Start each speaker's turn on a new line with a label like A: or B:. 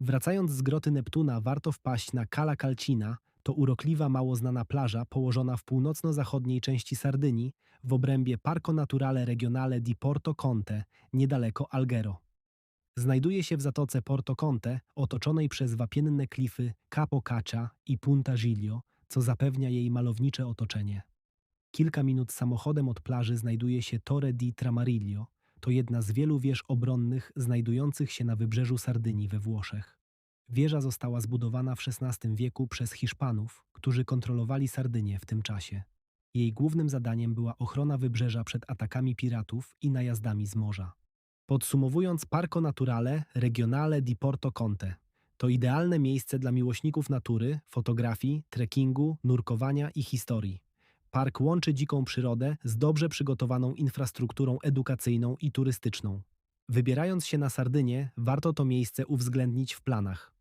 A: Wracając z groty Neptuna, warto wpaść na Cala Calcina, to urokliwa, mało znana plaża położona w północno-zachodniej części Sardynii, w obrębie Parco Naturale Regionale di Porto Conte, niedaleko Alghero. Znajduje się w zatoce Porto Conte, otoczonej przez wapienne klify Capo Caccia i Punta Giglio, co zapewnia jej malownicze otoczenie. Kilka minut samochodem od plaży znajduje się Torre di Tramarillo, to jedna z wielu wież obronnych znajdujących się na wybrzeżu Sardynii we Włoszech. Wieża została zbudowana w XVI wieku przez Hiszpanów, którzy kontrolowali Sardynię w tym czasie. Jej głównym zadaniem była ochrona wybrzeża przed atakami piratów i najazdami z morza. Podsumowując, Parco Naturale Regionale di Porto Conte to idealne miejsce dla miłośników natury, fotografii, trekkingu, nurkowania i historii. Park łączy dziką przyrodę z dobrze przygotowaną infrastrukturą edukacyjną i turystyczną. Wybierając się na Sardynię, warto to miejsce uwzględnić w planach.